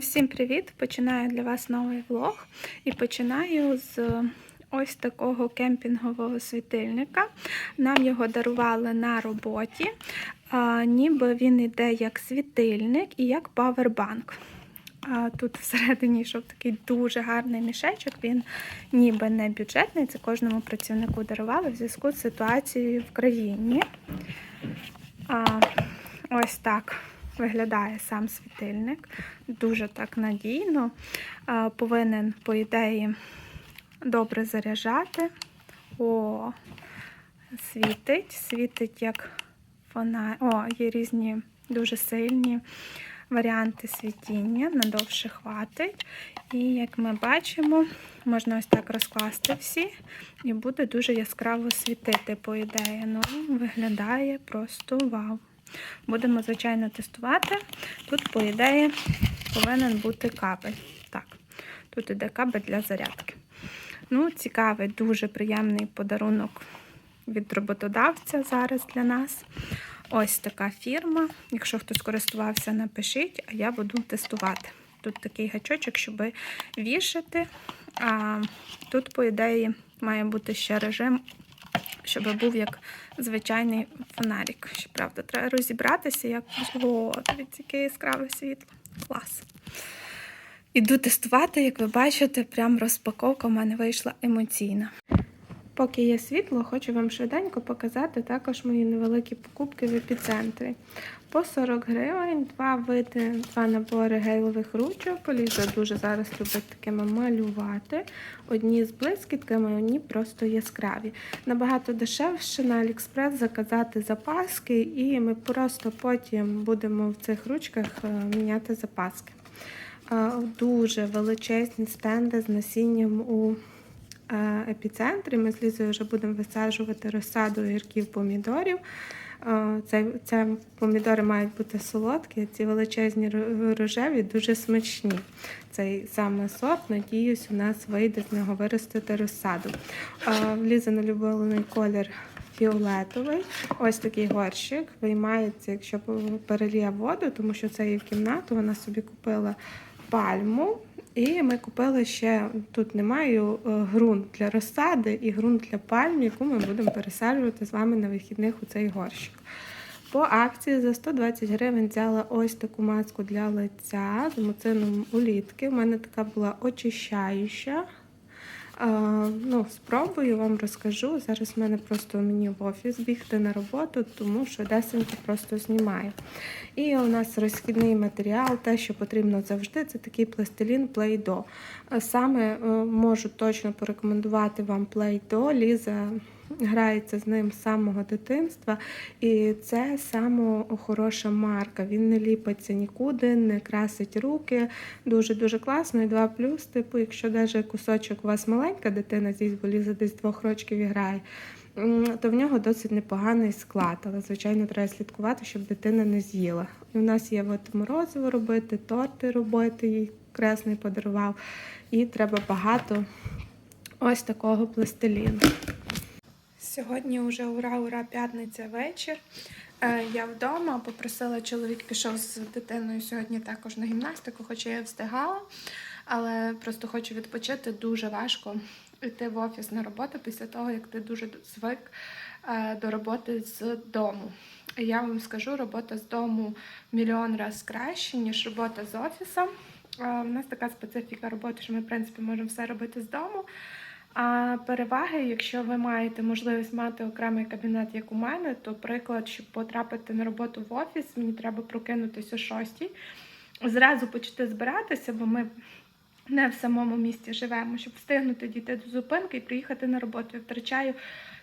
Всім привіт! Починаю для вас новий влог і починаю з ось такого кемпінгового світильника. Нам його дарували на роботі, а, ніби він йде як світильник і як павербанк. А Тут всередині йшов такий дуже гарний мішечок. Він ніби не бюджетний. Це кожному працівнику дарували в зв'язку з ситуацією в країні. А, ось так виглядає сам світильник. Дуже так надійно. Повинен, по ідеї, добре заряджати. О, світить, світить як фонарь. О, є різні дуже сильні варіанти світіння, надовше хватить. І як ми бачимо, можна ось так розкласти всі, і буде дуже яскраво світити, по ідеї. Ну, виглядає просто вау. Будемо, звичайно, тестувати. Тут, по ідеї, повинен бути кабель. Так, тут іде кабель для зарядки. Ну, цікавий, дуже приємний подарунок від роботодавця зараз для нас. Ось така фірма. Якщо хтось користувався, напишіть, а я буду тестувати. Тут такий гачочок, щоб вішати. А тут, по ідеї, має бути ще режим, щоб був як звичайний фонарик. Щоправда, треба розібратися, як О, яке яскраве світло. Клас. Іду тестувати, як ви бачите, прям розпаковка в мене вийшла емоційна. Поки є світло, хочу вам швиденько показати також мої невеликі покупки в епіцентрі. По 40 гривень, два види, два набори гейлових ручок. Ліза дуже зараз любить такими малювати. Одні з блискітками, одні просто яскраві. Набагато дешевше на Алікспрес заказати запаски, і ми просто потім будемо в цих ручках е, міняти запаски. Е, Дуже величезні стенди з насінням у е, епіцентрі. Ми з Лізою вже будемо висаджувати розсаду огірків помідорів. Е, Це, це помідори мають бути солодкі, ці величезні рожеві дуже смачні. Цей саме сорт, надіюсь, у нас вийде з нього виростити розсаду. Е, Ліза улюблений колір фіолетовий. Ось такий горщик виймається, якщо переліє воду, тому що це є в кімнату. Вона собі купила пальму. І ми купили ще тут немає грунт ґрунт для розсади і ґрунт для пальм, яку ми будемо пересаджувати з вами на вихідних у цей горщик. По акції за 120 гривень взяла ось таку маску для лиця з муцином улітки. У мене така була очищаюча. Ну, спробую вам розкажу. Зараз в мене просто мені в офіс бігти на роботу, тому що десенько просто знімаю. І у нас розхідний матеріал, те, що потрібно завжди, це такий пластилін Play-Doh. Саме е, можу точно порекомендувати вам Play-Doh. Ліза грається з ним з самого дитинства, і це саме хороша марка. Він не ліпиться нікуди, не красить руки. Дуже дуже класно. І два плюс, типу, якщо навіть кусочок у вас маленька дитина, зі бо Ліза десь двох років і грає. То в нього досить непоганий склад, але звичайно треба слідкувати, щоб дитина не з'їла. І у нас є от морозиво робити, торти робити, їй кресний подарував. І треба багато ось такого пластиліну. Сьогодні вже ура, ура, п'ятниця вечір. Е, Я вдома попросила, чоловік пішов з дитиною сьогодні також на гімнастику, хоча я встигала, але просто хочу відпочити. Дуже важко йти в офіс на роботу після того, як ти дуже звик е, до роботи з дому. Я вам скажу, робота з дому мільйон разів краще, ніж робота з офісом. Е, У нас така специфіка роботи, що ми, в принципі, можемо все робити з дому. А переваги, якщо ви маєте можливість мати окремий кабінет, як у мене, то приклад, щоб потрапити на роботу в офіс, мені треба прокинутися о 6, зразу почати збиратися, бо ми не в самому місті живемо, щоб встигнути дійти до зупинки і приїхати на роботу. Я втрачаю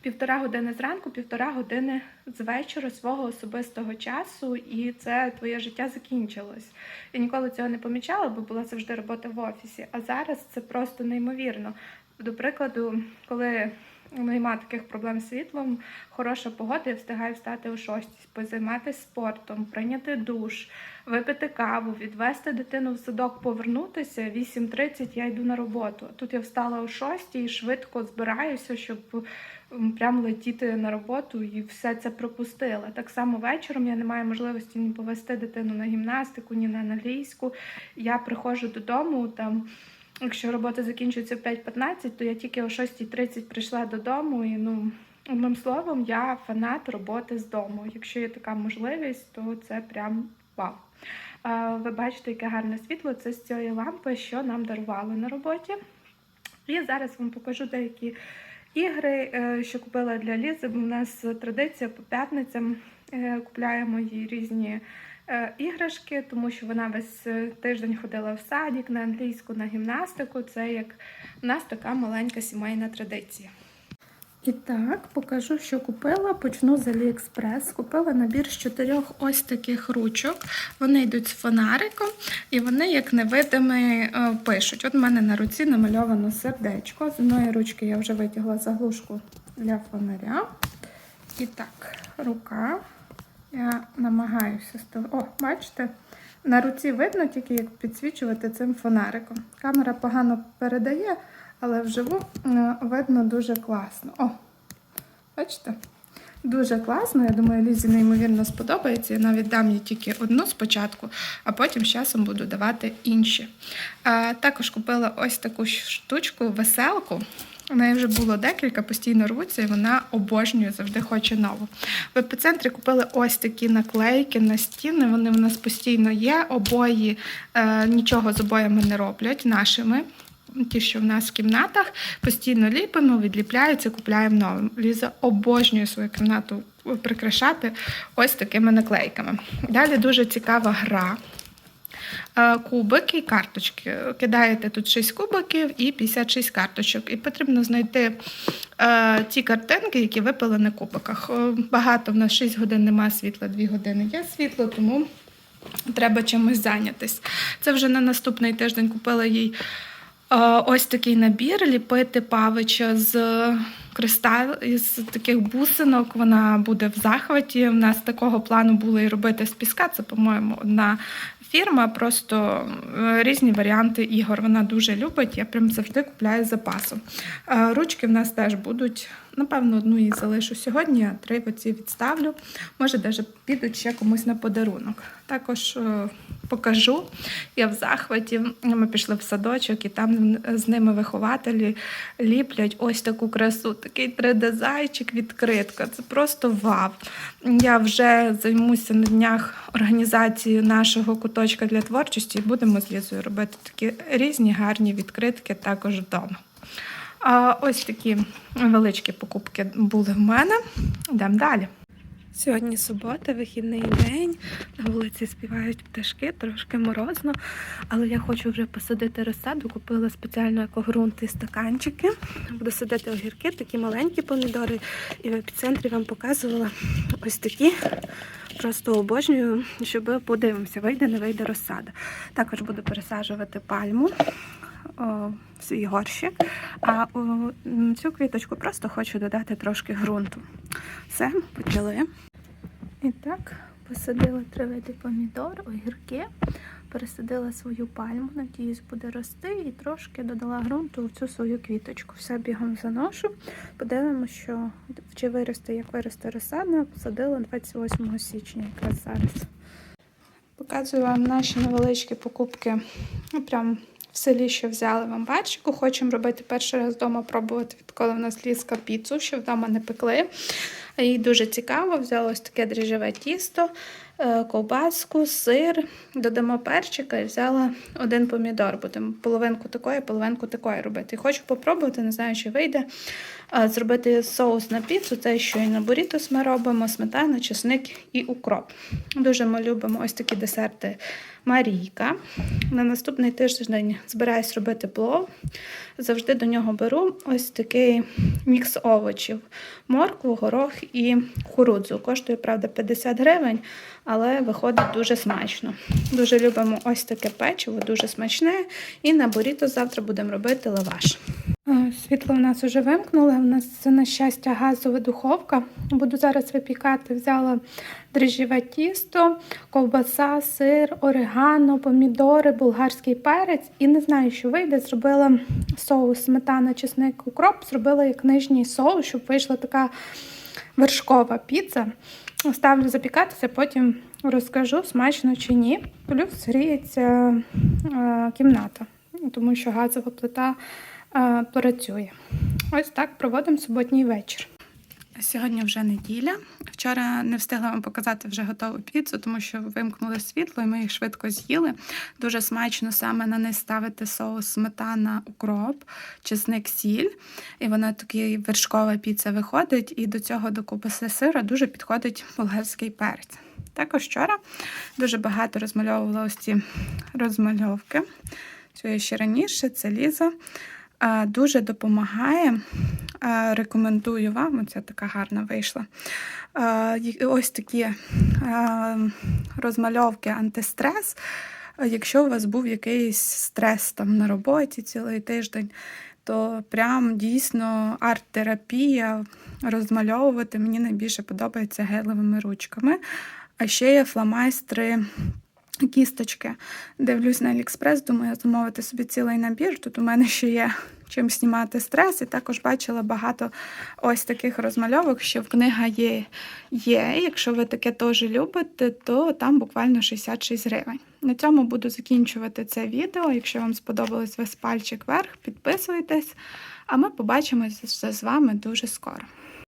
півтора години зранку, півтора години з вечора свого особистого часу, і це твоє життя закінчилось. Я ніколи цього не помічала, бо була завжди робота в офісі. А зараз це просто неймовірно. До прикладу, коли немає таких проблем з світлом, хороша погода, я встигаю встати о 6, позайматися спортом, прийняти душ, випити каву, відвести дитину в садок, повернутися. 8.30 я йду на роботу. Тут я встала о 6 і швидко збираюся, щоб прям летіти на роботу і все це пропустила. Так само вечором я не маю можливості ні повести дитину на гімнастику, ні на англійську. Я приходжу додому там. Якщо робота закінчується в 5.15, то я тільки о 6.30 прийшла додому і ну. Одним словом, я фанат роботи з дому. Якщо є така можливість, то це прям вау. Ви бачите, яке гарне світло. Це з цієї лампи, що нам дарували на роботі. І зараз вам покажу деякі ігри, е, що купила для Лізи. В нас традиція по п'ятницям е, купляємо їй різні іграшки, тому що вона весь е, тиждень ходила в садик, на англійську, на гімнастику. Це як у нас така маленька сімейна традиція. І так, покажу, що купила. Почну з Аліекспрес. Купила набір з чотирьох ось таких ручок. Вони йдуть з фонариком і вони, як невидимі, е, пишуть. От в мене на руці намальовано сердечко. З одної ручки я вже витягла заглушку для фонаря. І так, рука. Я намагаюся. О, бачите? На руці видно тільки як підсвічувати цим фонариком. Камера погано передає, але вживу видно дуже класно. О, бачите? Дуже класно. Я думаю, Лізі неймовірно сподобається. Я навіть дам їй тільки одну спочатку, а потім з часом буду давати інші. Також купила ось таку штучку, веселку. У неї вже було декілька, постійно рвуться, і вона обожнює, завжди хоче нову. В епіцентрі купили ось такі наклейки на стіни. Вони в нас постійно є. Обої е, нічого з обоями не роблять нашими. Ті, що в нас в кімнатах, постійно ліпимо, відліпляються, купляємо новим. Ліза обожнює свою кімнату прикрашати ось такими наклейками. Далі дуже цікава гра. Е, Кубики і карточки. Кидаєте тут 6 кубиків і 56 карточок. І потрібно знайти е, ті картинки, які випали на кубиках. Е, Багато в нас 6 годин немає світла, 2 години є світло, тому треба чимось зайнятися. Це вже на наступний тиждень купила їй ось такий набір ліпити павича з кристал із таких бусинок. Вона буде в захваті. У нас такого плану було і робити з піска. Це, по-моєму, одна фірма, просто е, різні варіанти ігор. Вона дуже любить. Я прям завжди купляю з запасом. Е, Ручки в нас теж будуть. Напевно, одну її залишу сьогодні, а три оці відставлю. Може, навіть підуть ще комусь на подарунок. Також е, покажу. Я в захваті. Ми пішли в садочок, і там з ними вихователі ліплять ось таку красу. Такий 3D-зайчик, відкритка. Це просто вау. Я вже займуся на днях організацією нашого куточка для творчості і будемо з Лізою робити такі різні гарні відкритки також вдома. А ось такі величкі покупки були в мене. Йдемо далі. Сьогодні субота, вихідний день. На вулиці співають пташки, трошки морозно, але я хочу вже посадити розсаду. Купила спеціально екогрунт і стаканчики. Буду садити огірки, такі маленькі помідори. І в епіцентрі вам показувала ось такі. Просто обожнюю, щоб подивимося, вийде, не вийде розсада. Також буду пересаджувати пальму в свій горщик. А у цю квіточку просто хочу додати трошки ґрунту. Все, почали. І так, посадила три види помідор, огірки, пересадила свою пальму, надіюсь, буде рости, і трошки додала ґрунту в цю свою квіточку. Все бігом заношу. Подивимося, що чи виросте, як виросте розсада. Посадила 28 січня, якраз зараз. Показую вам наші невеличкі покупки. Ну, в селі, що взяли в амбарчику. Хочемо робити перший раз вдома пробувати, відколи в нас ліска піцу, що вдома не пекли. Їй дуже цікаво. Взяла ось таке дріжджеве тісто, е, ковбаску, сир, додамо перчика і взяла один помідор. Будемо половинку такої, половинку такої робити. Хочу попробувати, не знаю, чи вийде. Зробити соус на піцу, те, що і на бурітос ми робимо, сметана, чесник і укроп. Дуже ми любимо ось такі десерти Марійка. На наступний тиждень збираюсь робити плов. Завжди до нього беру ось такий мікс овочів: моркву, горох і курудзу. Коштує, правда, 50 гривень, але виходить дуже смачно. Дуже любимо ось таке печиво, дуже смачне. І на буріто завтра будемо робити лаваш. Світло в нас вже вимкнули. У нас це, на щастя, газова духовка. Буду зараз випікати. Взяла дріжджеве тісто, ковбаса, сир, орегано, помідори, болгарський перець. І не знаю, що вийде. Зробила соус сметана, чесник, укроп. Зробила як нижній соус, щоб вийшла така вершкова піца. Ставлю запікатися, потім розкажу, смачно чи ні. Плюс гріється е, кімната, тому що газова плита працює. Ось так проводимо суботній вечір. Сьогодні вже неділя. Вчора не встигла вам показати вже готову піцу, тому що вимкнули світло, і ми їх швидко з'їли. Дуже смачно саме на низ ставити соус сметана, укроп, чесник, сіль. І вона такий вершкова піца виходить, і до цього до купаси сира дуже підходить болгарський перець. Також вчора дуже багато розмальовувала ось ці розмальовки. Що ще раніше, це Ліза. Дуже допомагає. Рекомендую вам, оця така гарна вийшла. Ось такі розмальовки антистрес. Якщо у вас був якийсь стрес там на роботі цілий тиждень, то прям дійсно арт-терапія розмальовувати мені найбільше подобається гелевими ручками. А ще є фломайстри кісточки. Дивлюсь на Аліекспрес, думаю, замовити собі цілий набір. Тут у мене ще є чим знімати стрес, і також бачила багато ось таких розмальовок, що в книга є. є. Якщо ви таке теж любите, то там буквально 66 гривень. На цьому буду закінчувати це відео. Якщо вам сподобалось, весь пальчик вверх, підписуйтесь, а ми побачимося з вами дуже скоро.